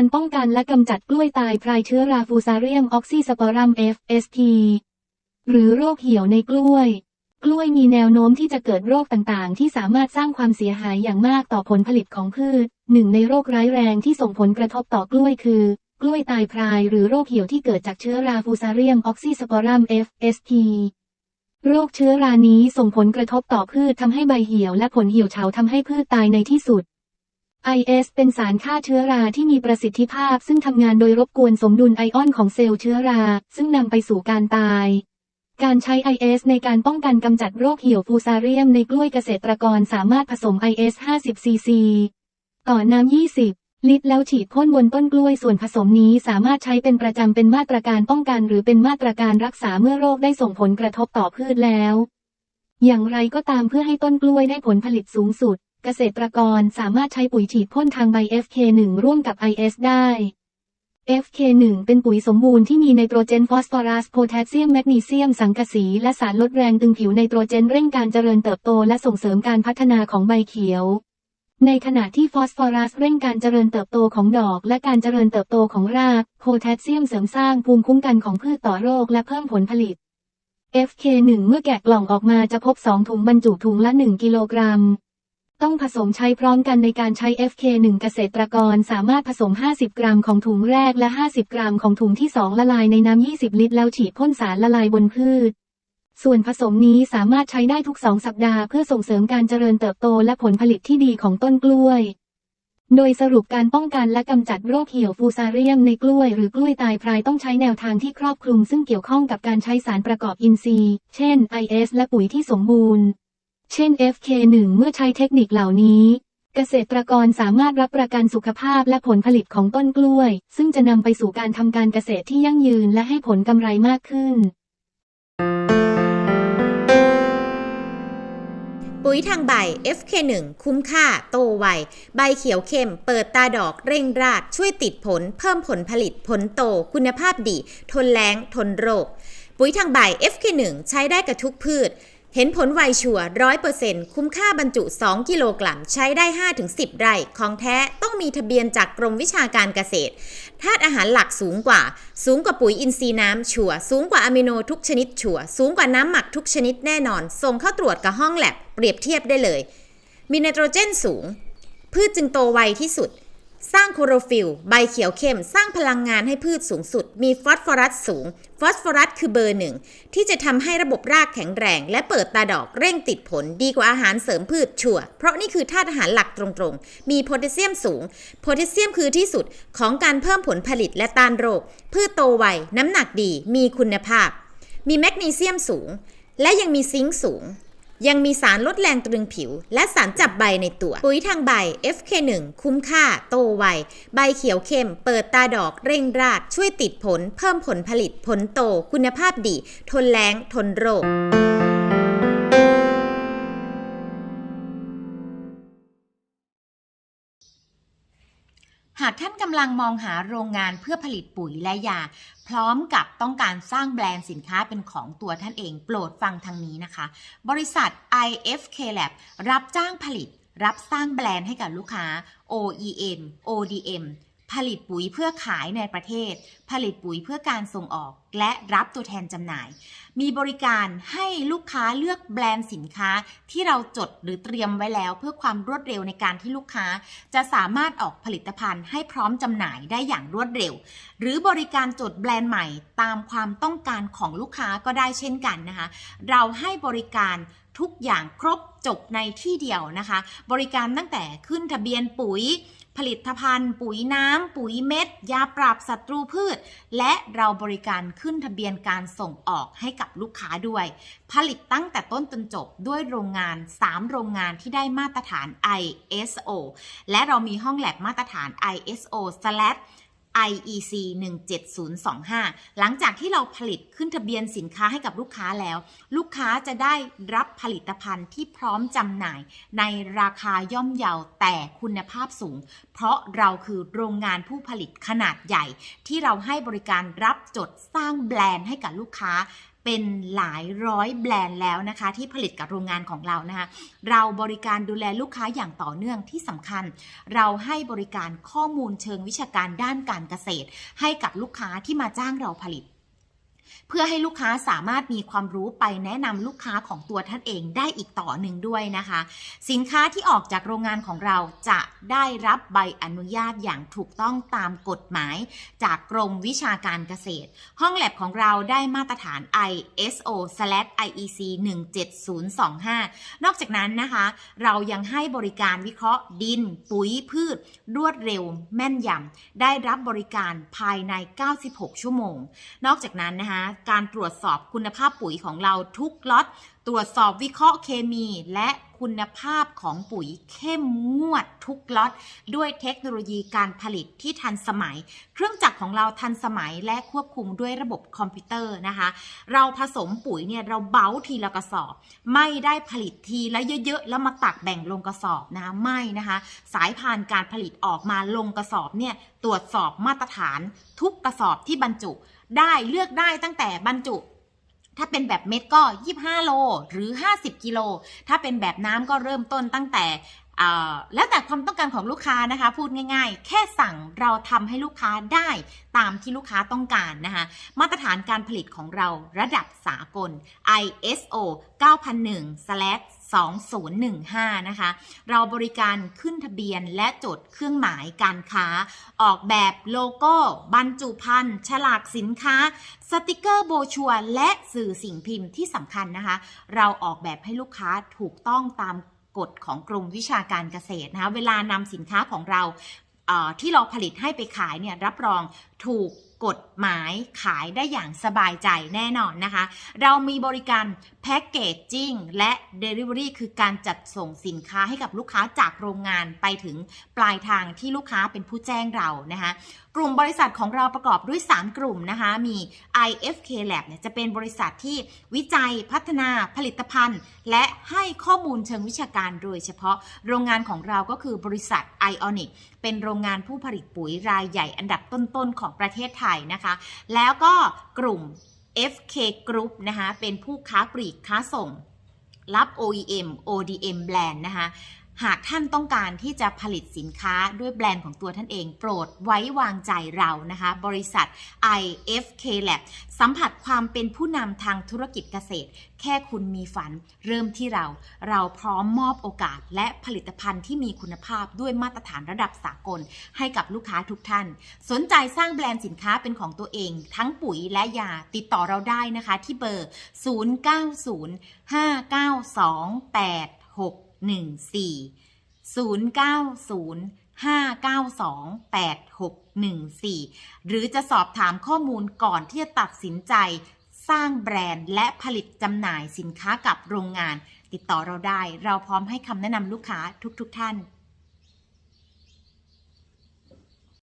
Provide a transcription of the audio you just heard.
การป้องกันและกำจัดกล้วยตายพรายเชื้อราฟูซาเรียมออกซิสปอรัม FST หรือโรคเหี่ยวในกล้วย กล้วยมีแนวโน้มที่จะเกิดโรคต่างๆ ที่สามารถสร้างความเสียหายอย่างมากต่อผลผลิตของพืช หนึ่งในโรคร้ายแรงที่ส่งผลกระทบต่อกล้วยคือกล้วยตายพรายหรือโรคเหี่ยวที่เกิดจากเชื้อราฟูซาเรียมออกซิสปอรัม FST โรคเชื้อรานี้ส่งผลกระทบต่อพืชทำให้ใบเหี่ยวและผลเหี่ยวเฉาทำให้พืชตายในที่สุด IS เป็นสารฆ่าเชื้อราที่มีประสิทธิภาพ ซึ่งทำงานโดยรบกวนสมดุลไอออนของเซลล์เชื้อรา ซึ่งนำไปสู่การตาย การใช้ IS ในการป้องกันกำจัดโรคเหี่ยวฟูซาเรียมในกล้วยเกษตรกรสามารถผสม IS 50 cc ต่อน้ำ 20 ลิตรแล้วฉีดพ่นบนต้นกล้วยส่วนผสมนี้สามารถใช้เป็นประจำเป็นมาตรการป้องกันหรือเป็นมาตรการรักษาเมื่อโรคได้ส่งผลกระทบต่อพืชแล้ว อย่างไรก็ตามเพื่อให้ต้นกล้วยได้ผลผลิตสูงสุด กษตรกรสามารถใช้ปุ๋ยฉีดพ่นทางใบ FK1 ร่วมกับ IS ได้ FK1 เป็นปุ๋ยสมบูรณ์ที่มีไนโตรเจนฟอสฟอรัสโพแทสเซียมแมกนีเซียมสังกะสี และสารลดแรงตึงผิวไนโตรเจนเร่งการเจริญเติบโตและส่งเสริมการพัฒนาของใบเขียว ในขณะที่ฟอสฟอรัสเร่งการเจริญเติบโตของดอกและการเจริญเติบโตของราก โพแทสเซียมเสริมสร้างภูมิคุ้มกันของพืชต่อโรคและเพิ่มผลผลิต FK1 เมื่อแกะกล่องออกมาจะพบ 2 ถุงบรรจุถุงละ 1 กิโลกรัม ต้องผสมใช้พร้อมกันในการใช้ FK1 เกษตรกรสามารถผสม 50 กรัมของถุงแรกและ 50 กรัมของถุงที่ 2 ละลายในน้ำ 20 ลิตร แล้วฉีดพ่นสารละลายบนพืช ส่วนผสมนี้สามารถใช้ได้ทุก 2 สัปดาห์เพื่อส่งเสริมการเจริญเติบโตและผลผลิตที่ดีของต้นกล้วย โดยสรุปการป้องกันและกำจัดโรคเหี่ยวฟูซาเรียมในกล้วยหรือกล้วยตายพรายต้องใช้แนวทางที่ครอบคลุม ซึ่งเกี่ยวข้องกับการใช้สารประกอบอินทรีย์ เช่น IS และปุ๋ยที่สมบูรณ์ เช่น FK1 เมื่อใช้เทคนิคเหล่านี้ เกษตรกรสามารถรับประกันสุขภาพและผลผลิตของต้นกล้วย ซึ่งจะนำไปสู่การทำการเกษตรที่ยั่งยืนและให้ผลกำไรมากขึ้น ปุ๋ยทางใบ FK1 คุ้มค่า โตไว ใบเขียวเข้ม เปิดตาดอกเร่งราก ช่วยติดผล เพิ่มผลผลิตผลโต คุณภาพดี ทนแล้ง ทนโรค ปุ๋ยทางใบ FK1 ใช้ได้กับทุกพืช เห็นผลไวชัวร้อยเปอร์เซ็นต์คุ้มค่าบรรจุ 2 กิโลกรัม ใช้ได้ 5-10 ไร่ ของแท้ต้องมีทะเบียนจากกรมวิชาการเกษตร ธาตุอาหารหลักสูงกว่า สูงกว่าปุ๋ยอินทรีย์น้ำชัวสูงกว่าอะมิโนทุกชนิดชัวสูงกว่าน้ำหมักทุกชนิดแน่นอน ส่งเข้าตรวจกับห้องแลบเปรียบเทียบได้เลย มีไนโตรเจนสูง พืชจึงโตไวที่สุด สร้างโคโรฟิลใบเขียวเข้ม สร้างพลังงานให้พืชสูงสุด มีฟอสฟอรัสสูง ฟอสฟอรัสคือเบอร์หนึ่ง ที่จะทำให้ระบบรากแข็งแรง และเปิดตาดอกเร่งติดผลดีกว่าอาหารเสริมพืชชัวเพราะนี่คือธาตุอาหารหลักตรงๆ มีโพแทสเซียมสูง โพแทสเซียมคือที่สุดของการเพิ่มผลผลิตและต้านโรค พืชโตไว น้ำหนักดี มีคุณภาพ มีแมกนีเซียมสูง และยังมีซิงค์สูง ยังมีสารลดแรงตรึงผิว และสารจับใบในตัว ปุ๋ยทางใบ FK1 คุ้มค่า โตไว ใบเขียวเข้ม เปิดตาดอกเร่งราก ช่วยติดผล เพิ่มผลผลิตผลโต คุณภาพดี ทนแรงทนโรคากท่านกำลังมองหาโรงงานเพื่อผลิตปุ๋ยและยา พร้อมกับต้องการสร้างแบรนด์สินค้าเป็นของตัวท่านเองโปรดฟังทางนี้นะคะ บริษัท IFK Lab รับจ้างผลิต รับสร้างแบรนด์ให้กับลูกค้า OEM ODM ผลิตปุ๋ยเพื่อขายในประเทศ ผลิตปุ๋ยเพื่อการส่งออก และรับตัวแทนจำหน่าย มีบริการให้ลูกค้าเลือกแบรนด์สินค้าที่เราจดหรือเตรียมไว้แล้วเพื่อความรวดเร็วในการที่ลูกค้า จะสามารถออกผลิตภัณฑ์ให้พร้อมจำหน่ายได้อย่างรวดเร็ว หรือบริการจดแบรนด์ใหม่ตามความต้องการของลูกค้าก็ได้เช่นกันนะคะ เราให้บริการทุกอย่างครบจบในที่เดียวนะคะ บริการตั้งแต่ขึ้นทะเบียนปุ๋ย ผลิตภัณฑ์ ปุ๋ยน้ำ ปุ๋ยเม็ด ยาปราบศัตรูพืช และเราบริการขึ้นทะเบียนการส่งออกให้กับลูกค้าด้วย ผลิตตั้งแต่ต้นจนจบด้วยโรงงาน 3 โรงงานที่ได้มาตรฐาน ISO และเรามีห้องแลบมาตรฐาน ISO IEC 17025 หลังจากที่เราผลิตขึ้นทะเบียนสินค้าให้กับลูกค้าแล้ว ลูกค้าจะได้รับผลิตภัณฑ์ที่พร้อมจำหน่าย ในราคาย่อมเยาแต่คุณภาพสูง เพราะเราคือโรงงานผู้ผลิตขนาดใหญ่ ที่เราให้บริการรับจดสร้างแบรนด์ให้กับลูกค้า เป็นหลายร้อยแบรนด์แล้วนะคะ ที่ผลิตกับโรงงานของเรานะคะ เราบริการดูแลลูกค้าอย่างต่อเนื่องที่สำคัญ เราให้บริการข้อมูลเชิงวิชาการด้านการเกษตร ให้กับลูกค้าที่มาจ้างเราผลิต เพื่อให้ลูกค้าสามารถมีความรู้ไปแนะนำลูกค้าของตัวท่านเองได้อีกต่อหนึ่งด้วยนะคะ สินค้าที่ออกจากโรงงานของเราจะได้รับใบอนุญาตอย่างถูกต้องตามกฎหมาย จากกรมวิชาการเกษตร ห้องแลบของเราได้มาตรฐาน ISO/IEC 17025 นอกจากนั้นนะคะ เรายังให้บริการวิเคราะห์ดิน ปุ๋ยพืช รวดเร็ว แม่นยำได้รับบริการภายใน 96 ชั่วโมง นอกจากนั้นนะคะการตรวจสอบคุณภาพปุ๋ยของเราทุกล็อต ตรวจสอบวิเคราะห์เคมีและคุณภาพของปุ๋ยเข้มงวดทุกล็อต ด้วยเทคโนโลยีการผลิตที่ทันสมัย เครื่องจักรของเราทันสมัยและควบคุมด้วยระบบคอมพิวเตอร์นะคะ เราผสมปุ๋ยเนี่ยเราเบ้าทีละกระสอบ ไม่ได้ผลิตทีละเยอะๆ แล้วมาตักแบ่งลงกระสอบนะคะไม่นะคะ สายพานการผลิตออกมาลงกระสอบเนี่ยตรวจสอบมาตรฐานทุกกระสอบที่บรรจุ ได้เลือกได้ตั้งแต่บรรจุ ถ้าเป็นแบบเม็ดก็ 25 โล หรือ 50 กิโล ถ้าเป็นแบบน้ำก็เริ่มต้นตั้งแต่แล้วแต่ความต้องการของลูกค้านะคะ พูดง่ายๆ แค่สั่งเราทำให้ลูกค้าได้ตามที่ลูกค้าต้องการนะคะมาตรฐานการผลิตของเราระดับสากล ISO 2015 นะคะ เราบริการขึ้นทะเบียนและจดเครื่องหมายการค้า ออกแบบโลโก้ บรรจุภัณฑ์ ฉลากสินค้า สติกเกอร์โบชัวและสื่อสิ่งพิมพ์ที่สำคัญนะคะ เราออกแบบให้ลูกค้าถูกต้องตามกฎของกรมวิชาการเกษตรนะคะ เวลานำสินค้าของเราที่เราผลิตให้ไปขายเนี่ยรับรองถูก กฎหมายขายได้อย่างสบายใจแน่นอนนะคะ เรามีบริการแพ็กเกจจิ้งและ Delivery คือการจัดส่งสินค้าให้กับลูกค้าจากโรงงานไปถึงปลายทางที่ลูกค้าเป็นผู้แจ้งเรานะคะกลุ่มบริษัทของเราประกอบด้วย 3 กลุ่มนะคะมี IFK Lab เนี่ยจะเป็นบริษัทที่วิจัยพัฒนาผลิตภัณฑ์ และให้ข้อมูลเชิงวิชาการโดยเฉพาะโรงงานของเราก็คือบริษัท Ionic เป็นโรงงานผู้ผลิตปุ๋ยรายใหญ่อันดับต้นๆของประเทศไทยนะคะ แล้วก็กลุ่ม FK Group นะคะ เป็นผู้ค้าปลีกค้าส่งรับ OEM ODM แบรนด์นะคะ หากท่านต้องการที่จะผลิตสินค้าด้วยแบรนด์ของตัวท่านเอง โปรดไว้วางใจเรานะคะ บริษัท IFK Lab สัมผัสความเป็นผู้นำทางธุรกิจเกษตร แค่คุณมีฝันเริ่มที่เรา เราพร้อมมอบโอกาส และผลิตภัณฑ์ที่มีคุณภาพด้วยมาตรฐานระดับสากล ให้กับลูกค้าทุกท่าน สนใจสร้างแบรนด์สินค้าเป็นของตัวเอง ทั้งปุ๋ยและยาติดต่อเราได้นะคะ ที่เบอร์ 0905928614 0905928614หรือจะสอบถามข้อมูลก่อนที่จะตัดสินใจ สร้างแบรนด์และผลิตจำหน่ายสินค้ากับโรงงาน ติดต่อเราได้ เราพร้อมให้คำแนะนำลูกค้าทุกๆทท่าน